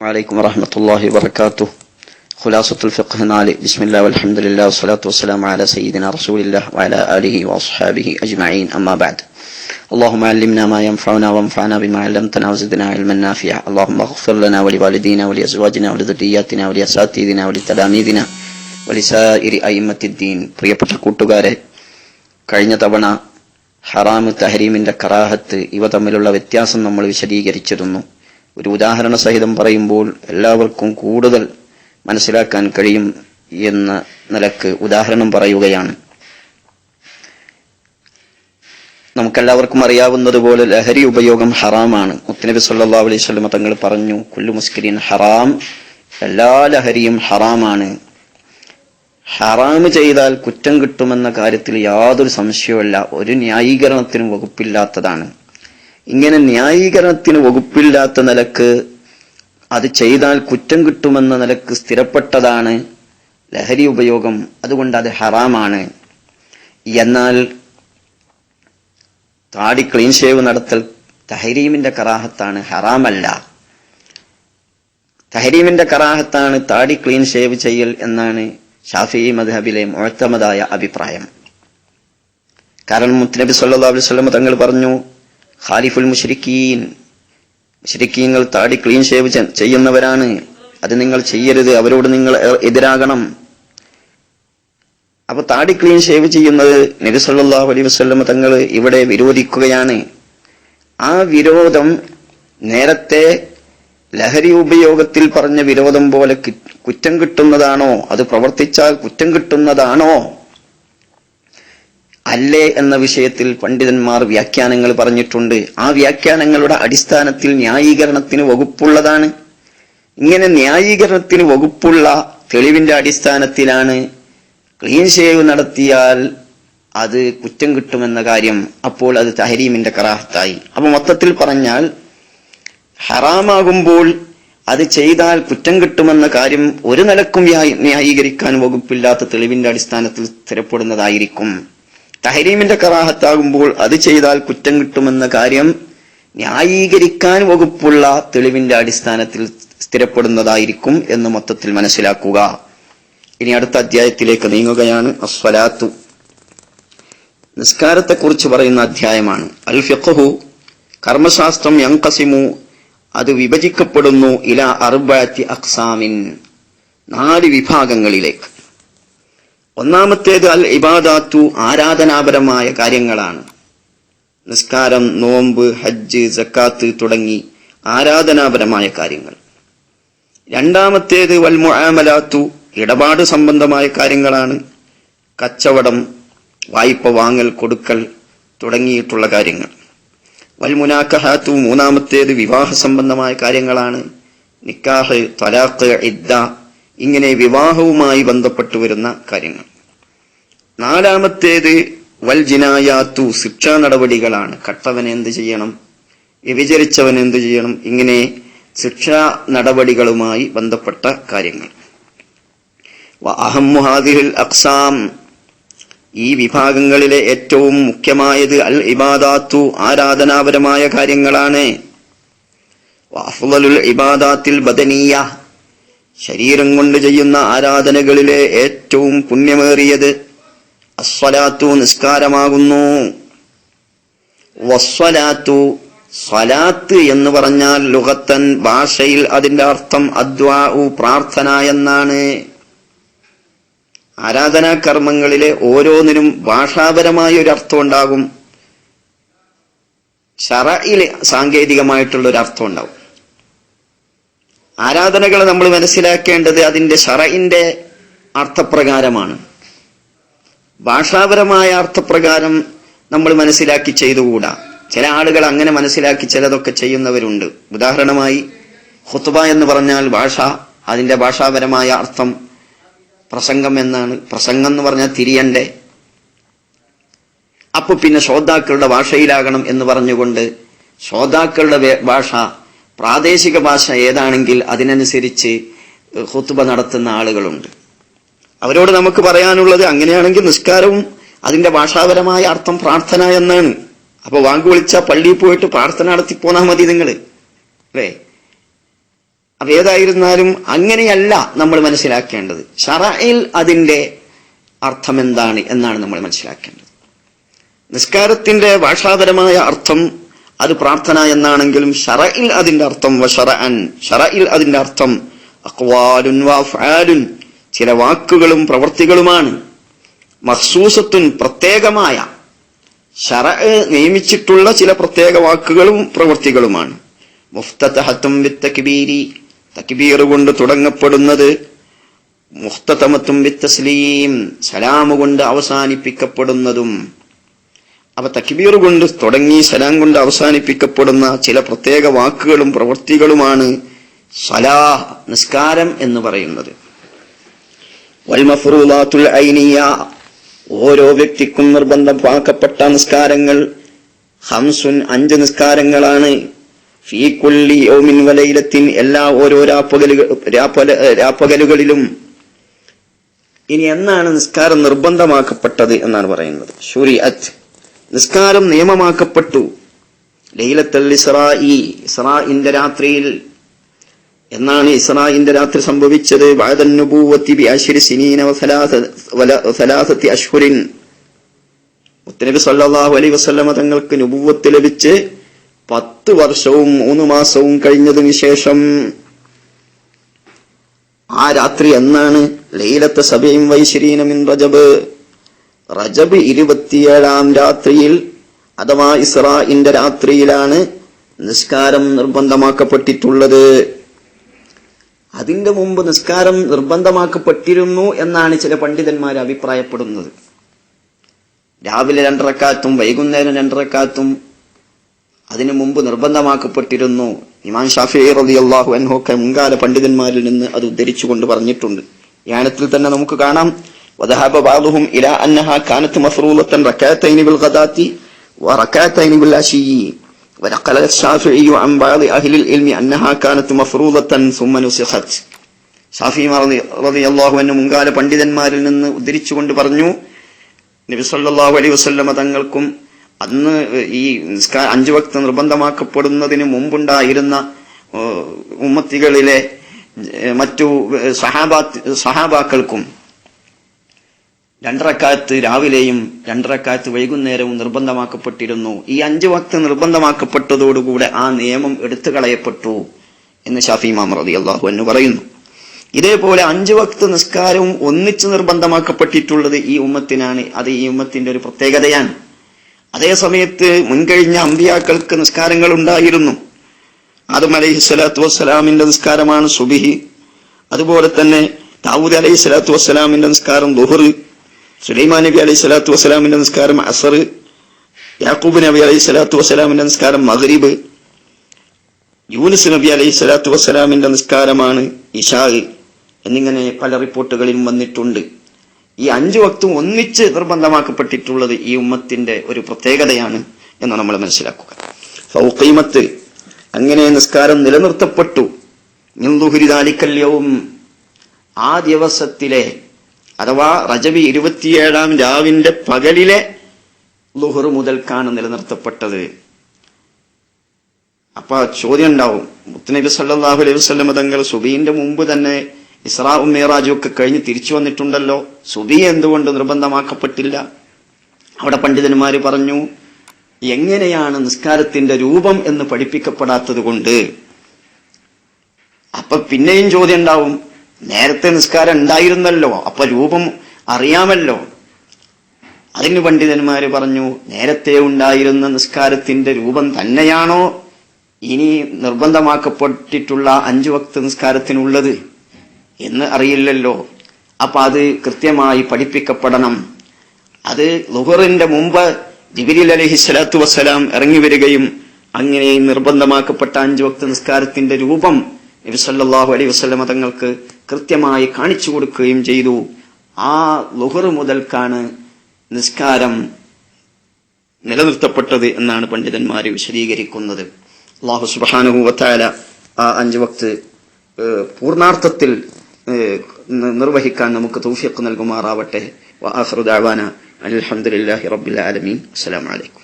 عليكم ورحمة الله وبركاته خلاصة الفقه نالي بسم الله والحمد لله والصلاة والسلام على سيدنا رسول الله وعلى آله وأصحابه أجمعين أما بعد اللهم علمنا ما ينفعنا وانفعنا بما علمتنا وزدنا علما نافعا اللهم اغفر لنا ولوالدينا ولأزواجنا ولذرياتنا ولأساتذتنا ولتلاميذنا ولسائر أئمة الدين പ്രിയപ്പെട്ട കൂട്ടുകാരെ കഴിഞ്ഞ തവണ ഹറാമ് തഹരീമിന്റെ കറാഹത്ത് ഇവ തമ്മിലുള്ള വ്യത്യാസം നമ്മൾ വിശദീകരിച്ചിരുന്നു ഒരു ഉദാഹരണ സഹിതം പറയുമ്പോൾ എല്ലാവർക്കും കൂടുതൽ മനസ്സിലാക്കാൻ കഴിയും എന്ന നിലയ്ക്ക് ഉദാഹരണം പറയുകയാണ്. നമുക്കെല്ലാവർക്കും അറിയാവുന്നതുപോലെ ലഹരി ഉപയോഗം ഹറാമാണ്. മുത്തനബി സല്ലാ അലൈഹി സ്വലമ തങ്ങൾ പറഞ്ഞു കുല്ലു മുസ്കിരീൻ ഹറാം. എല്ലാ ലഹരിയും ഹറാമാണ്. ഹറാം ചെയ്താൽ കുറ്റം കിട്ടുമെന്ന കാര്യത്തിൽ യാതൊരു സംശയവുമല്ല. ഒരു ന്യായീകരണത്തിനും വകുപ്പില്ലാത്തതാണ്. ഇങ്ങനെ ന്യായീകരണത്തിന് വകുപ്പില്ലാത്ത നിലയ്ക്ക് അത് ചെയ്താൽ കുറ്റം കിട്ടുമെന്ന നിലയ്ക്ക് സ്ഥിരപ്പെട്ടതാണ് ലഹരി ഉപയോഗം. അതുകൊണ്ട് അത് ഹറാമാണ്. എന്നാൽ താടി ക്ലീൻ ഷേവ് നടത്തൽ തഹരീമിന്റെ കറാഹത്താണ്. ഹറാമല്ല. തഹരീമിന്റെ കറാഹത്താണ് താടി ക്ലീൻ ഷേവ് ചെയ്യൽ എന്നാണ് ഷാഫി മദ്ഹബിലെ മുഴത്തമതായ അഭിപ്രായം. കാരണം മുത്തനബി സല്ലാ അലൈഹി സ്വലം തങ്ങൾ പറഞ്ഞു ഖാലിഫുൽ മുഷരിക്കീൻ. മുഷരിക്കീങ്ങൾ താടി ക്ലീൻ ഷേവ് ചെയ്യുന്നവരാണ്. അത് നിങ്ങൾ ചെയ്യരുത്. അവരോട് നിങ്ങൾ എതിരാകണം. അപ്പൊ താടി ക്ലീൻ ഷേവ് ചെയ്യുന്നത് നബി അലൈ അലൈഹി വസ്ലം തങ്ങൾ ഇവിടെ വിരോധിക്കുകയാണ്. ആ വിരോധം നേരത്തെ ലഹരി ഉപയോഗത്തിൽ പറഞ്ഞ വിരോധം പോലെ കുറ്റം കിട്ടുന്നതാണോ? അത് പ്രവർത്തിച്ചാൽ കുറ്റം കിട്ടുന്നതാണോ? അല്ലേ എന്ന വിഷയത്തിൽ പണ്ഡിതന്മാർ വ്യാഖ്യാനങ്ങൾ പറഞ്ഞിട്ടുണ്ട്. ആ വ്യാഖ്യാനങ്ങളുടെ അടിസ്ഥാനത്തിൽ ന്യായീകരണത്തിന് വകുപ്പുള്ളതാണ്. ഇങ്ങനെ ന്യായീകരണത്തിന് വകുപ്പുള്ള തെളിവിന്റെ അടിസ്ഥാനത്തിലാണ് ക്ലീൻ ഷേവ് നടത്തിയാൽ അത് കുറ്റം കിട്ടുമെന്ന കാര്യം അപ്പോൾ അത് തഹരീമിന്റെ കറാഹത്തായി അപ്പൊ മൊത്തത്തിൽ പറഞ്ഞാൽ ഹറാമാകുമ്പോൾ അത് ചെയ്താൽ കുറ്റം കിട്ടുമെന്ന കാര്യം ഒരു നിലക്കും ന്യായീകരിക്കാൻ വകുപ്പില്ലാത്ത തെളിവിന്റെ അടിസ്ഥാനത്തിൽ സ്ഥിരപ്പെടുന്നതായിരിക്കും. തഹരീമിന്റെ കറാഹത്താകുമ്പോൾ അത് ചെയ്താൽ കുറ്റം കിട്ടുമെന്ന കാര്യം ന്യായീകരിക്കാൻ വകുപ്പുള്ള തെളിവിന്റെ അടിസ്ഥാനത്തിൽ സ്ഥിരപ്പെടുന്നതായിരിക്കും എന്ന് മൊത്തത്തിൽ മനസ്സിലാക്കുക. ഇനി അടുത്ത അധ്യായത്തിലേക്ക് നീങ്ങുകയാണ്. അസ്വലാത്തു നിസ്കാരത്തെക്കുറിച്ച് പറയുന്ന അധ്യായമാണ്. അൽ ഫിഖഹു കർമ്മശാസ്ത്രം യങ്കസിമു അത് വിഭജിക്കപ്പെടുന്നു ഇല അർബാത്തി അക്സാമിൻ നാല് വിഭാഗങ്ങളിലേക്ക്. ഒന്നാമത്തേത് അൽ ഇബാദാത്തു ആരാധനാപരമായ കാര്യങ്ങളാണ്. നിസ്കാരം നോമ്പ് ഹജ്ജ് സക്കാത്ത് തുടങ്ങി ആരാധനാപരമായ കാര്യങ്ങൾ. രണ്ടാമത്തേത് വൽ മുആമലാത്തു ഇടപാട് സംബന്ധമായ കാര്യങ്ങളാണ്. കച്ചവടം വായ്പ വാങ്ങൽ കൊടുക്കൽ തുടങ്ങിയിട്ടുള്ള കാര്യങ്ങൾ. വൽ മുനാക്കഹാത്തു മൂന്നാമത്തേത് വിവാഹ സംബന്ധമായ കാര്യങ്ങളാണ്. നിക്കാഹ് തലാഖ് ഇദ്ദ ഇങ്ങനെ വിവാഹവുമായി ബന്ധപ്പെട്ടു വരുന്ന കാര്യങ്ങൾ. നാലാമത്തേത് വൽ ജിനായാത്തു ശിക്ഷാ നടപടികളാണ്. കട്ടവൻ എന്ത് ചെയ്യണം? വ്യഭിചരിച്ചവൻ എന്ത് ചെയ്യണം? ഇങ്ങനെ ശിക്ഷാ നടപടികളുമായി ബന്ധപ്പെട്ട കാര്യങ്ങൾ. അഹമ്മുഹാദിഹിൽ അക്സാം ഈ വിഭാഗങ്ങളിലെ ഏറ്റവും മുഖ്യമായത് അൽ ഇബാദാത്തു ആരാധനാപരമായ കാര്യങ്ങളാണ്. ഇബാദാത്തിൽ ബദനീയ ശരീരം കൊണ്ട് ചെയ്യുന്ന ആരാധനകളിലെ ഏറ്റവും പുണ്യമേറിയത് അസ്വലാത്തു നിസ്കാരമാകുന്നു. വസ്വലാത്തു സ്വലാത്ത് എന്ന് പറഞ്ഞാൽ ലുഹത്തൻ ഭാഷയിൽ അതിന്റെ അർത്ഥം അദ്വാഉ പ്രാർത്ഥന എന്നാണ്. ആരാധനാ കർമ്മങ്ങളിലെ ഓരോന്നിനും ഭാഷാപരമായ ഒരു അർത്ഥം ഉണ്ടാകും. ഷറയിൽ സാങ്കേതികമായിട്ടുള്ള ഒരു അർത്ഥം ഉണ്ടാവും ആരാധനകൾ നമ്മൾ മനസ്സിലാക്കേണ്ടത് അതിന്റെ ഷറയിന്റെ അർത്ഥപ്രകാരമാണ്. ഭാഷാപരമായ അർത്ഥപ്രകാരം നമ്മൾ മനസ്സിലാക്കി ചെയ്തുകൂടാ. ചില ആളുകൾ അങ്ങനെ മനസ്സിലാക്കി ചിലതൊക്കെ ചെയ്യുന്നവരുണ്ട്. ഉദാഹരണമായി ഹുത്തുബ എന്ന് പറഞ്ഞാൽ ഭാഷ അതിന്റെ ഭാഷാപരമായ അർത്ഥം പ്രസംഗം എന്നാണ്. പ്രസംഗം എന്ന് പറഞ്ഞാൽ തിരിയണ്ടേ. അപ്പൊ പിന്നെ ശ്രോതാക്കളുടെ ഭാഷയിലാകണം എന്ന് പറഞ്ഞുകൊണ്ട് ശ്രോതാക്കളുടെ ഭാഷ പ്രാദേശിക ഭാഷ ഏതാണെങ്കിൽ അതിനനുസരിച്ച് ഹുത്തുബ നടത്തുന്ന ആളുകളുണ്ട്. അവരോട് നമുക്ക് പറയാനുള്ളത് അങ്ങനെയാണെങ്കിൽ നിസ്കാരവും അതിന്റെ ഭാഷാപരമായ അർത്ഥം പ്രാർത്ഥന എന്നാണ്. അപ്പൊ വാങ്ക് വിളിച്ച പള്ളിയിൽ പോയിട്ട് പ്രാർത്ഥന നടത്തി പോന്നാൽ മതി നിങ്ങൾ അല്ലേ? അപ്പൊ ഏതായിരുന്നാലും അങ്ങനെയല്ല നമ്മൾ മനസ്സിലാക്കേണ്ടത്. ഷറയിൽ അതിന്റെ അർത്ഥം എന്താണ് എന്നാണ് നമ്മൾ മനസ്സിലാക്കേണ്ടത്. നിസ്കാരത്തിന്റെ ഭാഷാപരമായ അർത്ഥം അത് പ്രാർത്ഥന എന്നാണെങ്കിലും ഷറയിൽ അതിന്റെ അർത്ഥം വഷറഅൻ ഷറയിൽ അതിന്റെ അർത്ഥം അക്വാലുൻ വഅഫ്ആലുൻ ചില വാക്കുകളും പ്രവൃത്തികളുമാണ് മഹ്സൂസത്തുൻ പ്രത്യേകമായ. ഷറ നിയമിച്ചിട്ടുള്ള ചില പ്രത്യേക വാക്കുകളും പ്രവൃത്തികളുമാണ് മുഫ്തഹത്തും വിത്തക്ബീരി തക്ബീർ കൊണ്ട് തുടങ്ങപ്പെടുന്നത് മുഖ്തമത്തും വിത്തസ്ലീം സലാമു കൊണ്ട് അവസാനിപ്പിക്കപ്പെടുന്നതും അപ്പൊ തക്ബീർ കൊണ്ട് തുടങ്ങി സലാം കൊണ്ട് അവസാനിപ്പിക്കപ്പെടുന്ന ചില പ്രത്യേക വാക്കുകളും പ്രവൃത്തികളുമാണ് സലാഹ് നിസ്കാരം എന്ന് പറയുന്നത്. ഐനിയ ഓരോ വ്യക്തിക്കും നിർബന്ധമാക്കപ്പെട്ട നിസ്കാരങ്ങൾ ഹംസുൻ അഞ്ച് നിസ്കാരങ്ങളാണ്. ഫീ കുല്ലി യൗമിൻ വലൈലത്തിൻ എല്ലാ ഓരോ രാപ്പകലുകൾ രാപ്പകലുകളിലും. ഇനി എന്നാണ് നിസ്കാരം നിർബന്ധമാക്കപ്പെട്ടത് എന്നാണ് പറയുന്നത്. ഷുരി അത്ത് നിസ്കാരം നിയമമാക്കപ്പെട്ടു. ലൈലത്തൽ ഇസ്രായി ഇസ്രാഇന്റെ രാത്രിയിൽ. എന്നാണ് ഇസ്രായിന്റെ രാത്രി സംഭവിച്ചത്. വാദന്നുപൂവത്തി മുത്തനബി സല്ലാഹു അലൈഹി വസ്ലമ തങ്ങൾക്ക് നുബുവത്ത് ലഭിച്ച് പത്ത് വർഷവും മൂന്ന് മാസവും കഴിഞ്ഞതിന് ശേഷം ആ രാത്രി എന്നാണ് ലൈലത്തെ സബയും വൈശ്വരീനമിൻ മിൻ റജബ്. റജബ് ഇരുപത്തിയേഴാം രാത്രിയിൽ അഥവാ ഇസ്രാഇന്റെ രാത്രിയിലാണ് നിസ്കാരം നിർബന്ധമാക്കപ്പെട്ടിട്ടുള്ളത്. അതിന്റെ മുമ്പ് നിസ്കാരം നിർബന്ധമാക്കപ്പെട്ടിരുന്നു എന്നാണ് ചില പണ്ഡിതന്മാർ അഭിപ്രായപ്പെടുന്നത്. രാവിലെ രണ്ടരക്കാത്തും വൈകുന്നേരം രണ്ടരക്കാത്തും അതിനു മുമ്പ് നിർബന്ധമാക്കപ്പെട്ടിരുന്നു. ഇമാൻ ഷാഫി റലി അള്ളാഹു അൻഹൊക്കെ മുൻകാല പണ്ഡിതന്മാരിൽ നിന്ന് അത് ഉദ്ധരിച്ചുകൊണ്ട് പറഞ്ഞിട്ടുണ്ട്. യാനത്തിൽ തന്നെ നമുക്ക് കാണാം. وذهب بعضهم إلى أنها كانت مفروضة ركعتين بالغداة وركعتين بالعشي ونقل الشافعي عن بعض أهل العلم أنها كانت مفروضة ثم نسخت ഷാഫി റതി അള്ളാഹു എന്ന മുൻകാല പണ്ഡിതന്മാരിൽ നിന്ന് ഉദ്ധരിച്ചുകൊണ്ട് പറഞ്ഞു നബി സല്ലല്ലാഹു അലൈഹി വസല്ലമ തങ്ങൾക്കും അന്ന് ഈ നിസ്കാ- അഞ്ചു വക്ത നിർബന്ധമാക്കപ്പെടുന്നതിന് മുമ്പുണ്ടായിരുന്ന ഏഹ്, ഉമ്മത്തികളിലെ ഏഹ്, മറ്റു ഏഹ്, സഹാബാ സഹാബാക്കൾക്കും രണ്ടരക്കാലത്ത് രാവിലെയും രണ്ടരക്കാലത്ത് വൈകുന്നേരവും നിർബന്ധമാക്കപ്പെട്ടിരുന്നു. ഈ അഞ്ചു വക്ത് നിർബന്ധമാക്കപ്പെട്ടതോടുകൂടെ ആ നിയമം എടുത്തു കളയപ്പെട്ടു എന്ന് ഷാഫി മാം റതി അള്ളാഹു എന്ന് പറയുന്നു. ഇതേപോലെ അഞ്ചു വക്ത് നിസ്കാരവും ഒന്നിച്ച് നിർബന്ധമാക്കപ്പെട്ടിട്ടുള്ളത് ഈ ഉമ്മത്തിനാണ്. അത് ഈ ഉമ്മത്തിന്റെ ഒരു പ്രത്യേകതയാണ്. അതേ സമയത്ത് മുൻകഴിഞ്ഞ അമ്പിയാക്കൾക്ക് നിസ്കാരങ്ങൾ ഉണ്ടായിരുന്നു. ആദം അലൈഹി സ്വലാത്തു വസ്സലാമിന്റെ നിസ്കാരമാണ് സുബിഹി. അതുപോലെ തന്നെ ദാവൂദ് അലൈഹി സ്വലാത്തു വസ്സലാമിന്റെ നിസ്കാരം ദുഹർ. സുലൈമാൻ നബി അലൈഹി സ്വലാത്തു വസ്സലാമിന്റെ നിസ്കാരം അസർ യാക്കൂബ് നബി അലൈഹി സ്വലാത്തു വസ്സലാമിന്റെ നിസ്കാരം മഗ്രിബ് യൂനിസ് നബി അലൈഹി സ്വലാത്തു വസ്സലാമിന്റെ നിസ്കാരമാണ് ഇഷാഹ് എന്നിങ്ങനെ പല റിപ്പോർട്ടുകളിലും വന്നിട്ടുണ്ട്. ഈ അഞ്ചു വക്തും ഒന്നിച്ച് നിർബന്ധമാക്കപ്പെട്ടിട്ടുള്ളത് ഈ ഉമ്മത്തിന്റെ ഒരു പ്രത്യേകതയാണ് എന്ന് നമ്മൾ മനസ്സിലാക്കുക. ഫൗഖീമത്ത് അങ്ങനെ നിസ്കാരം നിലനിർത്തപ്പെട്ടു. നിന്ദുഹുരിതാലിക്കല്യവും ആ ദിവസത്തിലെ അഥവാ റജബി ഇരുപത്തിയേഴാം രാവിന്റെ പകലിലെ ലുഹുർ മുതൽക്കാണ് നിലനിർത്തപ്പെട്ടത്. അപ്പൊ ചോദ്യം ഉണ്ടാവും മുത്തനബി സല്ലാഹു അലൈഹി വസല്ലം തങ്ങൾ സുബീന്റെ മുമ്പ് തന്നെ ഇസ്രാവും മേറാജും ഒക്കെ കഴിഞ്ഞ് തിരിച്ചു വന്നിട്ടുണ്ടല്ലോ. സുബി എന്തുകൊണ്ട് നിർബന്ധമാക്കപ്പെട്ടില്ല? അവിടെ പണ്ഡിതന്മാര് പറഞ്ഞു എങ്ങനെയാണ് നിസ്കാരത്തിന്റെ രൂപം എന്ന് പഠിപ്പിക്കപ്പെടാത്തത് കൊണ്ട്? അപ്പൊ പിന്നെയും ചോദ്യം ഉണ്ടാവും നേരത്തെ നിസ്കാരം ഉണ്ടായിരുന്നല്ലോ. അപ്പൊ രൂപം അറിയാമല്ലോ. അതിന് പണ്ഡിതന്മാര് പറഞ്ഞു നേരത്തെ ഉണ്ടായിരുന്ന നിസ്കാരത്തിന്റെ രൂപം തന്നെയാണോ ഇനി നിർബന്ധമാക്കപ്പെട്ടിട്ടുള്ള അഞ്ചു വക്ത നിസ്കാരത്തിനുള്ളത് എന്ന് അറിയില്ലല്ലോ. അപ്പൊ അത് കൃത്യമായി പഠിപ്പിക്കപ്പെടണം. അത് ലുഹറിന്റെ മുമ്പ് ജിബിരിൽ അലഹി സ്വലാത്തു വസ്സലാം ഇറങ്ങി വരികയും അങ്ങനെ നിർബന്ധമാക്കപ്പെട്ട അഞ്ചു വക്ത നിസ്കാരത്തിന്റെ രൂപം നബി സല്ലല്ലാഹു അലൈഹി വസല്ലമ തങ്ങൾക്ക് കൃത്യമായി കാണിച്ചു കൊടുക്കുകയും ചെയ്തു. ആ ലുഹർ മുതൽക്കാണ് നിസ്കാരം നിലനിർത്തപ്പെട്ടത് എന്നാണ് പണ്ഡിതന്മാർ വിശദീകരിക്കുന്നത്. അള്ളാഹു സുബ്ഹാനഹു വതആല ആ അഞ്ച് വക്ത് പൂർണാർത്ഥത്തിൽ നിർവഹിക്കാൻ നമുക്ക് തൗഫീഖ് നൽകുമാറാവട്ടെ. അലഹമുല്ലാഹി റബ്ബിൽ ആലമീൻ. അസ്സലാമു അലൈക്കും.